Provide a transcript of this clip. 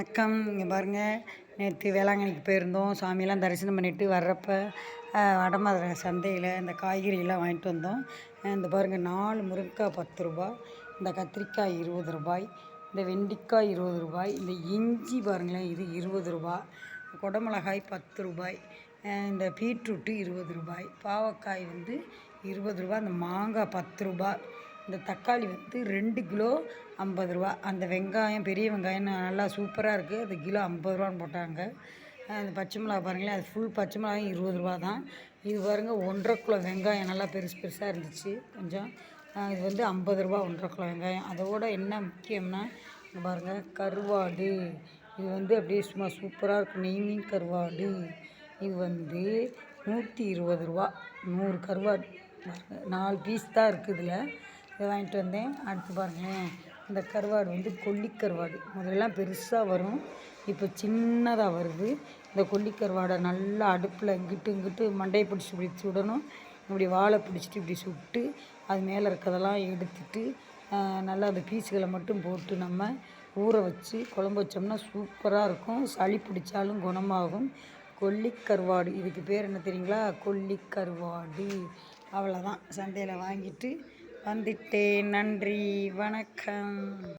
வணக்கம். இங்கே பாருங்கள் நேற்று வேளாங்கண்ணிக்கு போயிருந்தோம். சாமியெல்லாம் தரிசனம் பண்ணிவிட்டு வர்றப்போ வடமதுரை சந்தையில் இந்த காய்கறியெல்லாம் வாங்கிட்டு வந்தோம். இந்த பாருங்கள் நாலு முருங்கைக்காய் பத்து ரூபாய் இந்த கத்திரிக்காய் இருபது ரூபாய் இந்த வெண்டிக்காய் இருபது ரூபாய் இந்த இஞ்சி பாருங்களேன் இது இருபது ரூபாய் குடமிளகாய் பத்து ரூபாய் இந்த பீட்ரூட்டு இருபது ரூபாய் பாவக்காய் வந்து இருபது ரூபாய் அந்த மாங்காய் பத்து ரூபாய் இந்த தக்காளி வந்து ரெண்டு கிலோ ஐம்பது ரூபா. அந்த வெங்காயம் பெரிய வெங்காயம் நல்லா சூப்பராக இருக்குது அது கிலோ ஐம்பது ரூபான்னு போட்டாங்க. அந்த பச்சை மிளகா பாருங்களேன் அது ஃபுல் பச்சை மிளகாயும் இருபது ரூபா தான். இது பாருங்கள் ஒன்றரை கிலோ வெங்காயம் நல்லா பெருசு பெருசாக இருந்துச்சு. கொஞ்சம் இது வந்து ஐம்பது ரூபா ஒன்றரை கிலோ வெங்காயம். அதோட என்ன முக்கியம்னா பாருங்கள் கருவாடு. இது வந்து அப்படியே சும்மா சூப்பராக இருக்கும் நெய் மீன் கருவாடு. இது வந்து நூற்றி இருபது ரூபா. நூறு கருவாடு நாலு பீஸ் தான் இருக்குது இதில். இதை வாங்கிட்டு வந்தேன். அடுத்து பாருங்களேன் இந்த கருவாடு வந்து கொல்லிக்கருவாடு முதல்லாம் முதல்லலாம் பெருசாக வரும். இப்போ சின்னதாக வருது. இந்த கொல்லிக்கருவாடை நல்லா அடுப்பில் இங்கிட்டு இங்கிட்டு மண்டையை பிடிச்சி பிடிச்சி விடணும் இப்படி வாழை பிடிச்சிட்டு இப்படி சுட்டு அது மேலே இருக்கிறதெல்லாம் எடுத்துட்டு நல்லா அந்த பீஸுகளை மட்டும் போட்டு நம்ம ஊற வச்சு குழம்பு வச்சோம்னா சூப்பராக இருக்கும். சளி பிடிச்சாலும் குணமாகும். கொல்லிக்கருவாடு இதுக்கு பேர் என்ன தெரியுங்களா? கொல்லிக்கருவாடு அவ்வளோதான் சந்தையில் வாங்கிட்டு வந்துட்டேன். நன்றி. வணக்கம்.